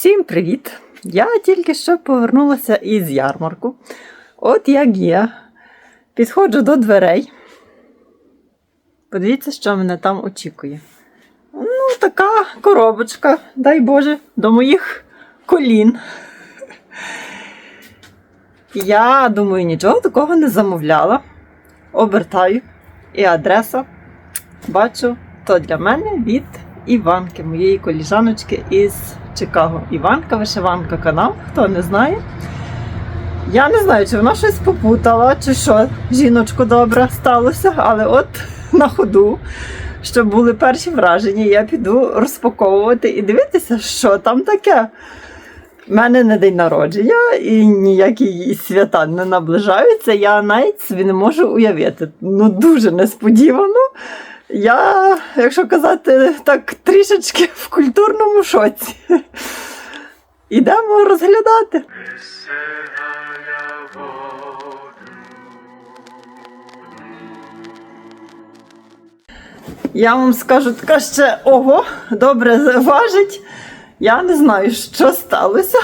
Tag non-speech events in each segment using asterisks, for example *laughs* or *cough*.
Всім привіт! Я тільки що повернулася із ярмарку. От як є. Підходжу до дверей. Подивіться, що мене там очікує. Ну, така коробочка, дай Боже, до моїх колін. Я думаю, нічого такого не замовляла. Обертаю. І адреса бачу, то для мене від Іванки, моєї коліжаночки із Чикаго. Іванка, вишиванка канал, хто не знає. Я не знаю, чи вона щось попутала, чи що, жіночко добре сталося, але от *laughs* на ходу, щоб були перші враження, я піду розпаковувати і дивитися, що там таке. У мене не день народження і ніякі свята не наближаються. Я навіть собі не можу уявити. Ну, дуже несподівано. Я, якщо казати так, трішечки в культурному шоці. Ідемо розглядати. Я вам скажу, така ще ого, добре важить. Я не знаю, що сталося,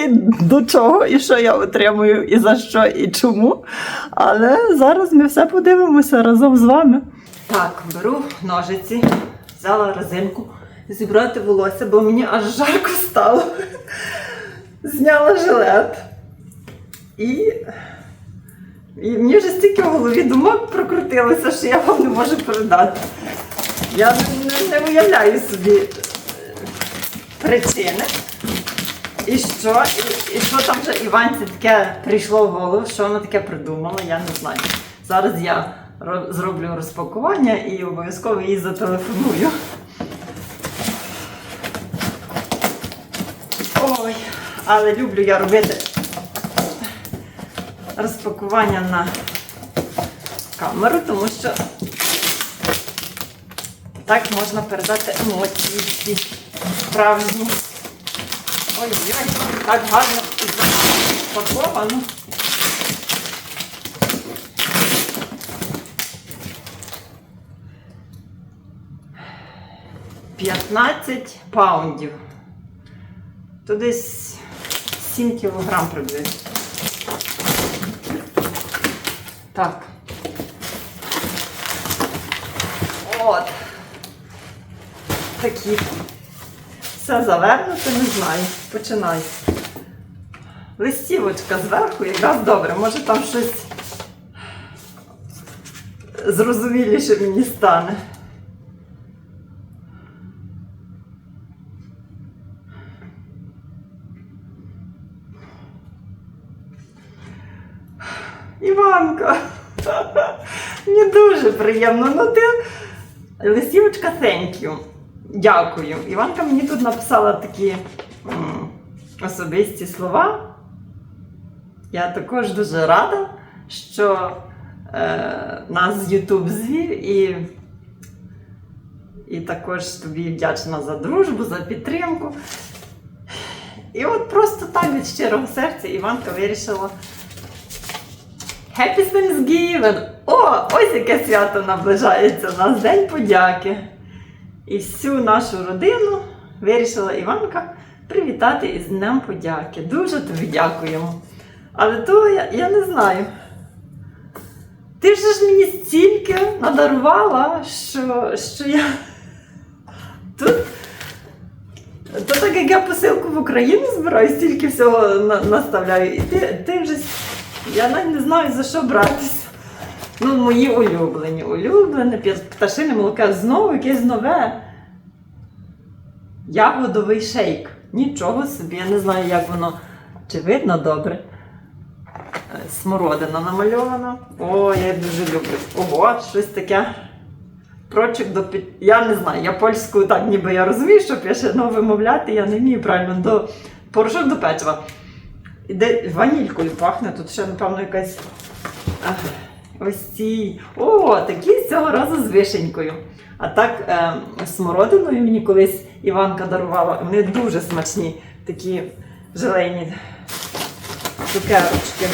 *laughs* до чого, і що я отримую, і за що, і чому. Але зараз ми все подивимося разом з вами. Так, беру ножиці, взяла резинку, зібрати волосся, бо мені аж жарко стало. Зняла жилет. І, і мені вже стільки в голові думок прокрутилося, що я вам не можу передати. Я не, не уявляю собі причини. І що, і, і що там вже Іванці таке прийшло в голову, що вона таке придумала, я не знаю. Зараз я ро- зроблю розпакування і обов'язково їй зателефоную. Ой, але люблю я робити розпакування на камеру, тому що так можна передати емоції всі справжні. Ой-ой, так гарно і запаковано. П'ятнадцять паундів. То десь 7 кілограм приблизно. Так. От. Такі. Все завернуто, не знаю. Починай. Листівочка зверху якраз добре. Може там щось зрозуміліше мені стане. Іванка, *laughs* мені дуже приємно. Ну ти листівочка thank you. Дякую. Іванка мені тут написала такі м, особисті слова. Я також дуже рада, що е, нас YouTube звів і, і також тобі вдячна за дружбу, за підтримку. І от просто так від щирого серця Іванка вирішила. Happy Thanksgiving! О, ось яке свято наближається у нас День подяки. І всю нашу родину вирішила Іванка привітати із Днем подяки. Дуже тобі дякуємо. Але то я, я не знаю. Ти ж мені стільки надарувала, що, що я тут. То так як я посилку в Україну збираю, стільки всього на- наставляю. І ти, ти вже. Я навіть не знаю за що братися. Ну, мої улюблені. Улюблене пташине молоко знову якесь нове. Ягодовий шейк. Нічого собі, я не знаю, як воно. Чи видно добре. Е, Смородина намальована. О, я дуже люблю. Ого, щось таке. Прочик до під... Я не знаю, я польську так ніби я розумію, що пише, але вимовляти я не вмію правильно до порошок до печива. Іде ванількою пахне, тут ще, напевно, якась. Ось ці. О, такі з цього разу з вишенькою. А так, е, смородиною мені колись Іванка дарувала. Вони дуже смачні, такі желейні цукерочки.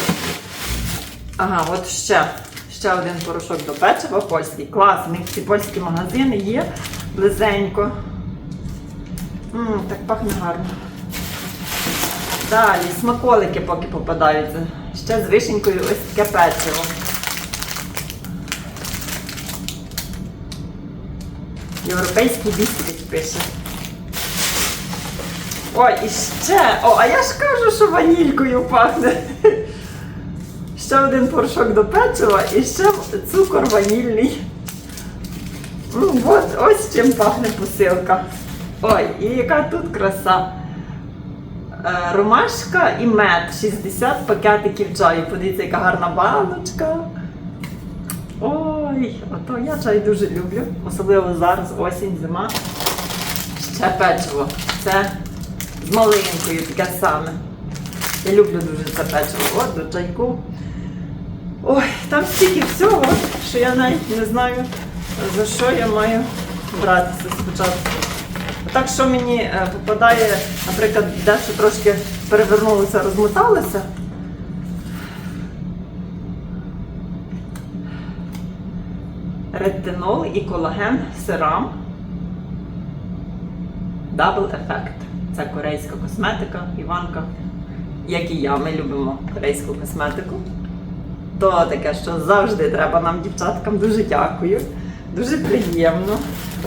Ага, от ще. Ще один порошок до печива польський. Клас, у них ці польські магазини є близенько. М, так пахне гарно. Далі смаколики поки попадаються. Ще з вишенькою ось таке печиво. Європейський бісквіт пише. Ой, і ще. О, а я ж кажу, що ванількою пахне. Ще один порошок до печива і ще цукор ванільний. Ну, от, ось чим пахне посилка. Ой, і яка тут краса. Е, Ромашка і мед 60 пакетиків чаю. Подивіться, яка гарна баночка. Ой, ото я чай дуже люблю, особливо зараз осінь, зима. Ще печиво. Це з малинкою таке саме. Я люблю дуже це печиво. От до чайку. Ой, там стільки всього, що я навіть не знаю, за що я маю братися спочатку. Так що мені е, попадає, наприклад, дещо трошки перевернулося, розмоталося. Ретинол і колаген сирам. Double Effect. Це корейська косметика, Іванка. Як і я, ми любимо корейську косметику. То таке, що завжди треба нам, дівчаткам, дуже дякую. Дуже приємно.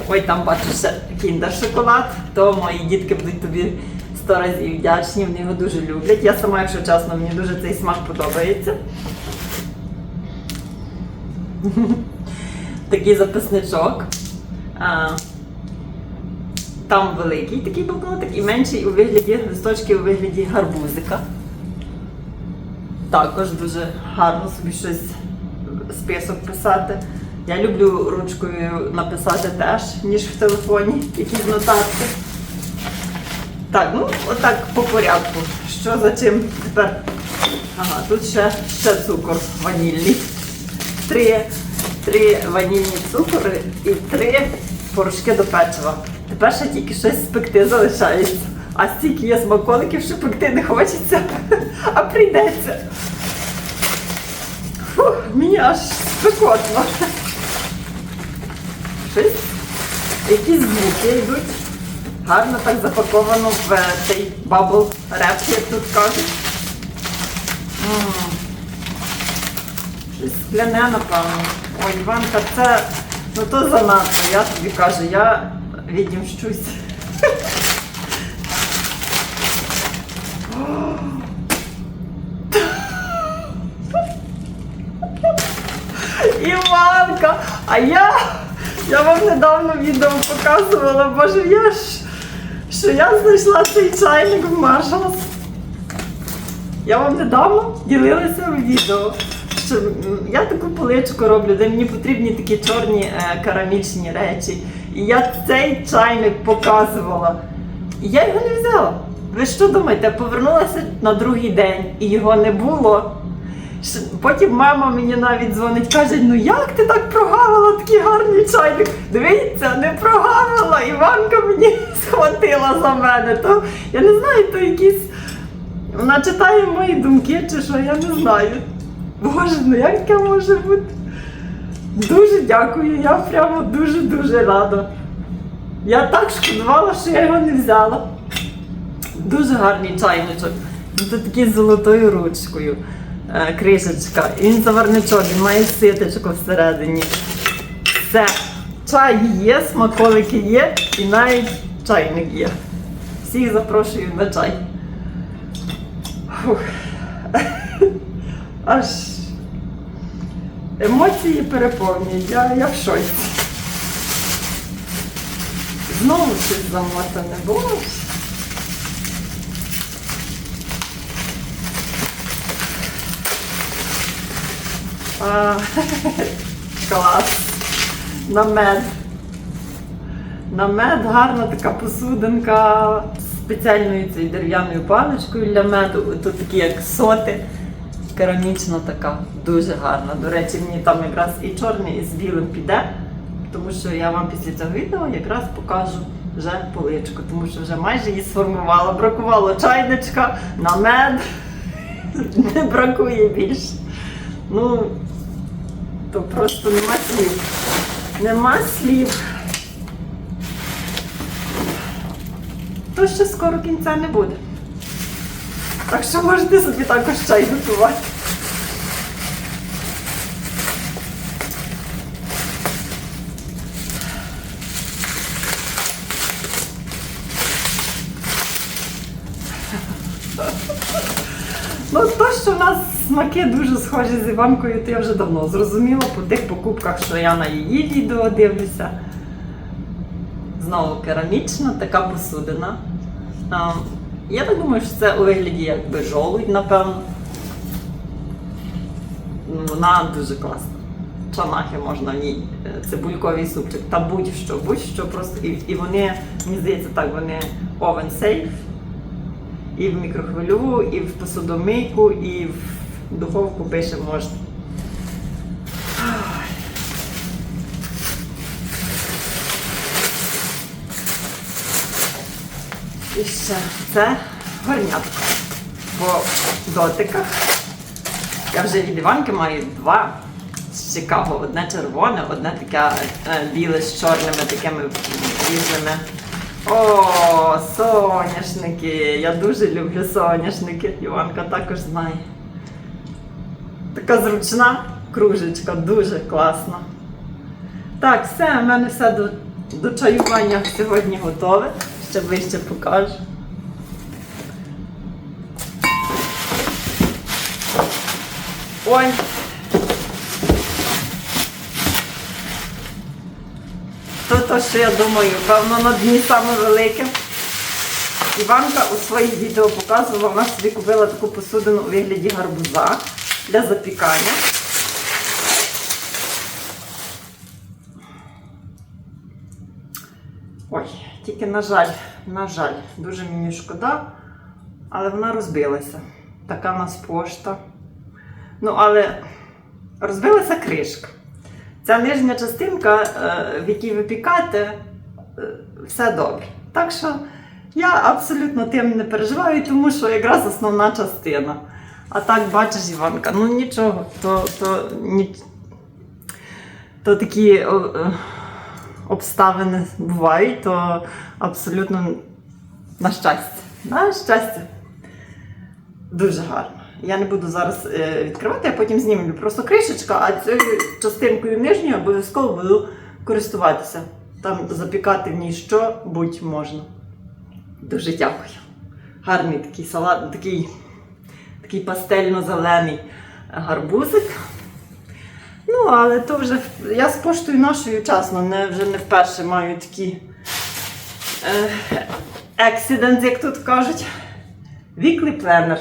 Ой, там бачу ще кіндер шоколад, то мої дітки будуть тобі сто разів вдячні, вони його дуже люблять. Я сама, якщо чесно, мені дуже цей смак подобається. Такий записничок. А, Там великий такий блокнотик і менший у вигляді листочки у вигляді гарбузика. Також дуже гарно собі щось список писати. Я люблю ручкою написати теж, ніж в телефоні, якісь нотатки. Так, ну отак по порядку. Що за чим тепер? Ага, тут ще, ще цукор ванільний. Три, три ванільні цукори і три порошки до печива. Тепер ще тільки щось спекти залишається. А стільки є смаколиків, що пекти не хочеться, *laughs* а прийдеться. Фух, мені аж спекотно. Щось, якісь звуки йдуть. Гарно так запаковано в е, цей бабл реп, як тут кажуть. Щось скляне, напевно. Ой, Іванка, це ну то занадто. Я тобі кажу, я відімщусь. Іванка, а я, я вам недавно відео показувала, боже, я ж, що я знайшла цей чайник в Marshalls. Я вам недавно ділилася в відео, що я таку поличку роблю, де мені потрібні такі чорні е, керамічні речі. І я цей чайник показувала. І я його не взяла. Ви що думаєте, повернулася на другий день і його не було. Потім мама мені навіть дзвонить, каже, ну як ти так прогавила такий гарний чайник? Дивіться, не прогавила, Іванка мені *laughs* схватила за мене. То я не знаю, то якісь. Вона читає мої думки, чи що, я не знаю. Боже, ну як таке може бути? Дуже дякую, я прямо дуже-дуже рада. Я так шкодувала, що я його не взяла. Дуже гарний чайничок. Ну, Це такий з золотою ручкою. Е, кришечка. Він заварничок, він має ситочку всередині. Все. Чай є, смаколики є і навіть чайник є. Всіх запрошую на чай. Фух. *laughs* Аж емоції переповнюють. Я, я в шоці. Знову щось замотане. Боже. А, *laughs* клас. На мед. На мед гарна така посудинка з спеціальною цією дерев'яною паличкою для меду. Тут такі як соти. Керамічна така, дуже гарна. До речі, мені там якраз і чорний, і з білим піде, тому що я вам після цього відео якраз покажу вже поличку, тому що вже майже її сформувала. Бракувало чайничка на мед. *laughs* Не бракує більше. Ну, то просто нема слів. Нема слів. То ще скоро кінця не буде. Так що можете собі також чай готувати. Ну, то, що в нас смаки дуже схожі з Іванкою, то я вже давно зрозуміла по тих покупках, що я на її відео дивлюся. Знову керамічна така посудина. Я так думаю, що це у вигляді якби жолудь, напевно. Ну, Вона дуже класна. Чанахи можна в ній, е, цибульковий супчик та будь-що, будь-що просто. І, і вони, мені здається, так, вони oven safe. І в мікрохвильову, і в посудомийку, і в духовку пише можна. І ще це горнятко. По дотиках. Я вже від Іванки маю два з Чикаго. Одне червоне, одне таке е, біле з чорними такими різними. О, соняшники! Я дуже люблю соняшники. Іванка також знає. Така зручна кружечка, дуже класна. Так, все, в мене все до, до чаювання сьогодні готове. Ще ближче покажу. Ой. То, то, що я думаю, певно, на дні саме велике. Іванка у своїх відео показувала, вона собі купила таку посудину у вигляді гарбуза для запікання. Ой, тільки на жаль, на жаль, дуже мені шкода, але вона розбилася. Така в нас пошта. Ну, але розбилася кришка. Ця нижня частинка, е, в якій ви пікаєте, е, все добре. Так що я абсолютно тим не переживаю, тому що якраз основна частина. А так, бачиш, Іванка, ну нічого, то, то, ні, то такі е, обставини бувають, то абсолютно на щастя. На щастя. Дуже гарно. Я не буду зараз е, відкривати, я потім знімлю просто кришечка, а цією частинкою нижньою обов'язково буду користуватися. Там запікати в ній що будь можна. Дуже дякую. Гарний такий салат, такий, такий пастельно-зелений гарбузик. Ну, але то вже я з поштою нашою часно, не, вже не вперше маю такі е, accidents, як тут кажуть. Віклий пленер.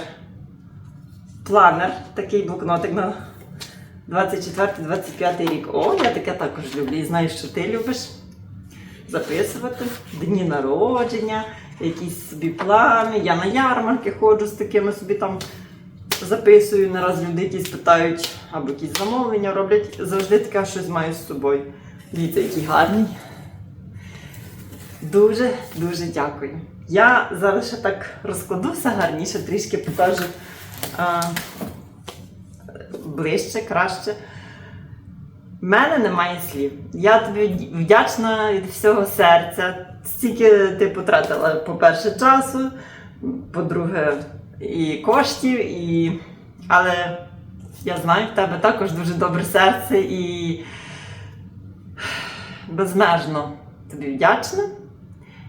Планер, такий блокнотик на 24-25 рік. О, я таке також люблю. І знаю, що ти любиш записувати дні народження, якісь собі плани. Я на ярмарки ходжу з такими собі там записую. Не люди якісь питають або якісь замовлення роблять. Завжди таке щось маю з собою. Дивіться, який гарний. Дуже дуже дякую. Я зараз ще так розкладу все гарніше, трішки покажу а, ближче, краще. В мене немає слів. Я тобі вдячна від всього серця. Стільки ти потратила, по-перше, часу, по-друге, і коштів, і... але я знаю, в тебе також дуже добре серце і безмежно тобі вдячна.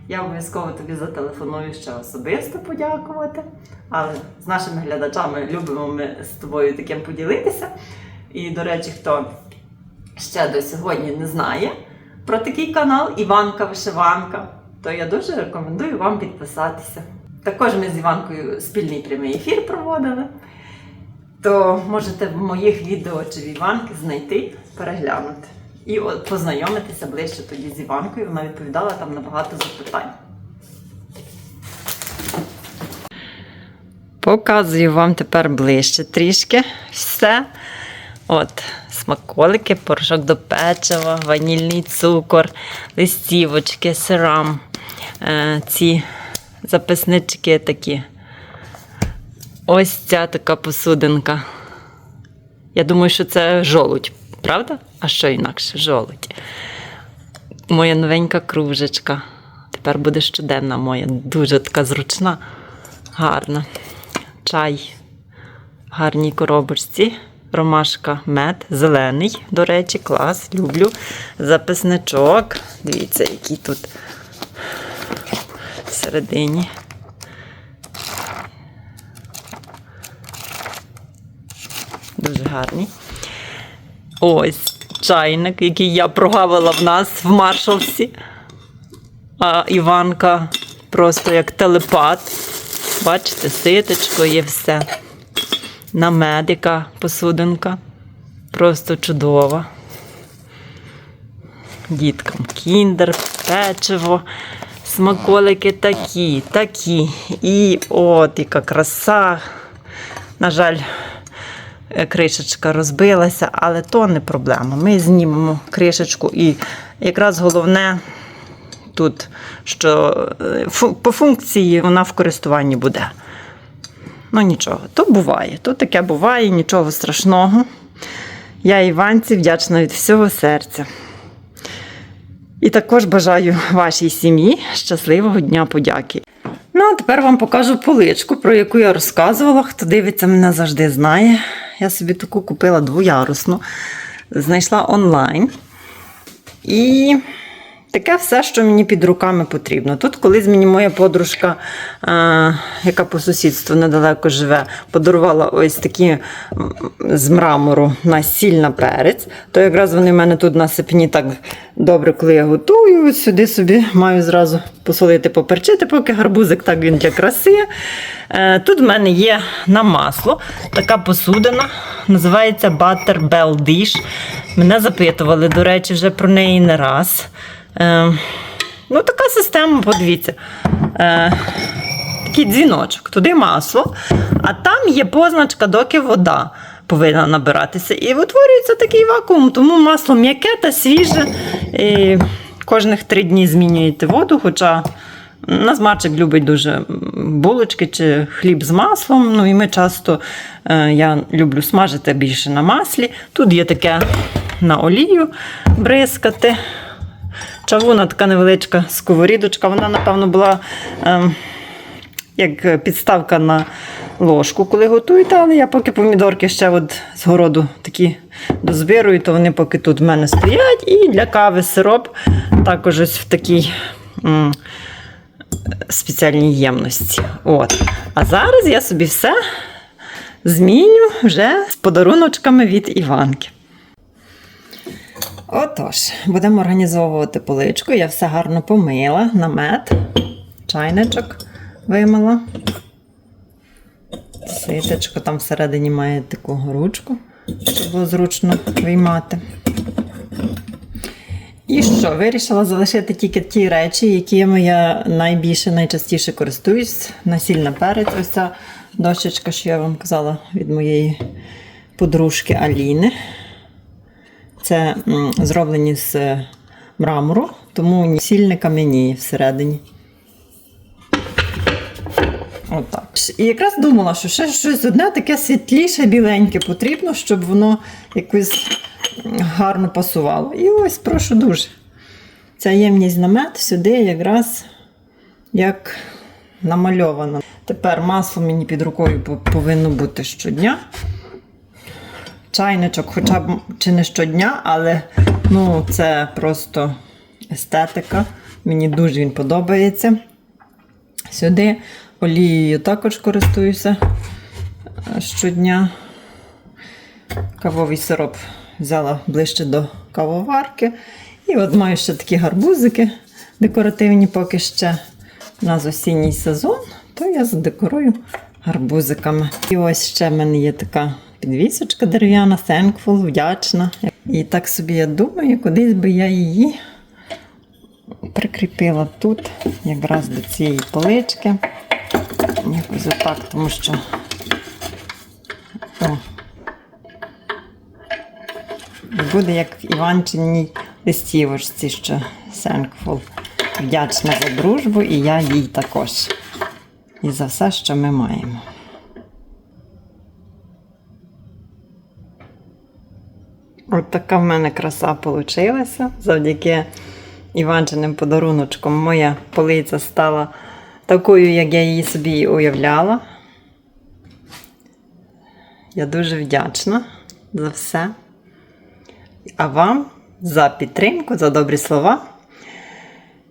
Я обов'язково тобі зателефоную ще особисто подякувати. Але з нашими глядачами любимо ми з тобою таким поділитися. І, до речі, хто ще до сьогодні не знає про такий канал Іванка Вишиванка, то я дуже рекомендую вам підписатися. Також ми з Іванкою спільний прямий ефір проводили. То можете в моїх відео чи в Іванки знайти, переглянути. І познайомитися ближче тоді з Іванкою. Вона відповідала там на багато запитань. Показую вам тепер ближче трішки все. От, смаколики, порошок до печива, ванільний цукор, листівочки, сирам, е, ці записнички такі. Ось ця така посудинка. Я думаю, що це жолудь, правда? А що інакше? Жолудь. Моя новенька кружечка. Тепер буде щоденна моя, дуже така зручна, гарна. чай в гарній коробочці. Ромашка мед, зелений, до речі, клас, люблю. Записничок. Дивіться, який тут всередині. Дуже гарний. Ось чайник, який я прогавила в нас в маршалсі. А Іванка просто як телепат. Бачите, ситочко є все. На медика посудинка. Просто чудова. Діткам кіндер, печиво, смаколики такі, такі. І от яка краса. На жаль, е, кришечка розбилася, але то не проблема. Ми знімемо кришечку і якраз головне тут, що е, по функції вона в користуванні буде. Ну нічого, то буває, то таке буває, нічого страшного. Я Іванці вдячна від всього серця. І також бажаю вашій сім'ї щасливого дня подяки. Ну, а тепер вам покажу поличку, про яку я розказувала. Хто дивиться, мене завжди знає. Я собі таку купила двоярусну, знайшла онлайн. І таке все, що мені під руками потрібно. Тут колись мені моя подружка, е, яка по сусідству недалеко живе, подарувала ось такі з мрамору насіль на перець. То якраз вони в мене тут на сипні так добре, коли я готую. Сюди собі маю зразу посолити, поперчити, поки гарбузик так він для краси. Е, Тут в мене є на масло така посудина, називається Butter Bell Dish. Мене запитували, до речі, вже про неї не раз. Е, ну, така система, подивіться. Е, такий дзвіночок, туди масло, а там є позначка, доки вода повинна набиратися. І утворюється такий вакуум, тому масло м'яке та свіже. І кожних три дні змінюєте воду, хоча. Нас Марчик любить дуже булочки чи хліб з маслом. Ну і ми часто е, я люблю смажити більше на маслі. Тут є таке на олію бризкати. Чавуна така невеличка сковорідочка. Вона, напевно, була ем, як підставка на ложку, коли готуєте, але я поки помідорки ще от з городу такі дозбирую, то вони поки тут в мене стоять. І для кави сироп також ось в такій. м, Спеціальній ємності. От. А зараз я собі все зміню вже з подаруночками від Іванки. Отож, будемо організовувати поличку. Я все гарно помила, намет, чайничок вимила. Ситочко там всередині має таку ручку, щоб було зручно виймати. І що, вирішила залишити тільки ті речі, якими я найбільше, найчастіше користуюсь. Насільна перець. Ось ця дощечка, що я вам казала від моєї подружки Аліни. Це зроблені з е, мрамору, тому ні сіль не кам'яніє всередині. Отак. І якраз думала, що ще щось одне таке світліше, біленьке потрібно, щоб воно якось гарно пасувало. І ось прошу дуже. Ця ємність намет сюди якраз як намальовано. Тепер масло мені під рукою повинно бути щодня. Чайничок, хоча б чи не щодня, але ну, це просто естетика. Мені дуже він подобається. Сюди олією також користуюся е, щодня. Кавовий сироп взяла ближче до кавоварки. І от маю ще такі гарбузики декоративні, поки ще у нас осінній сезон, то я задекорую гарбузиками. І ось ще в мене є така підвісочка дерев'яна, thankful, вдячна. І так собі я думаю, кудись би я її прикріпила тут, якраз до цієї полички. Якось отак, тому що. О. Буде як в Іванчиній листівочці, що thankful. Вдячна за дружбу, і я їй також. І за все, що ми маємо. От така в мене краса вийшла. Завдяки Іванчиним подаруночком моя полиця стала такою, як я її собі уявляла. Я дуже вдячна за все. А вам за підтримку, за добрі слова.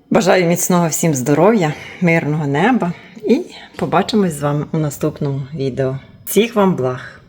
Бажаю міцного всім здоров'я, мирного неба і побачимось з вами у наступному відео. Всіх вам благ!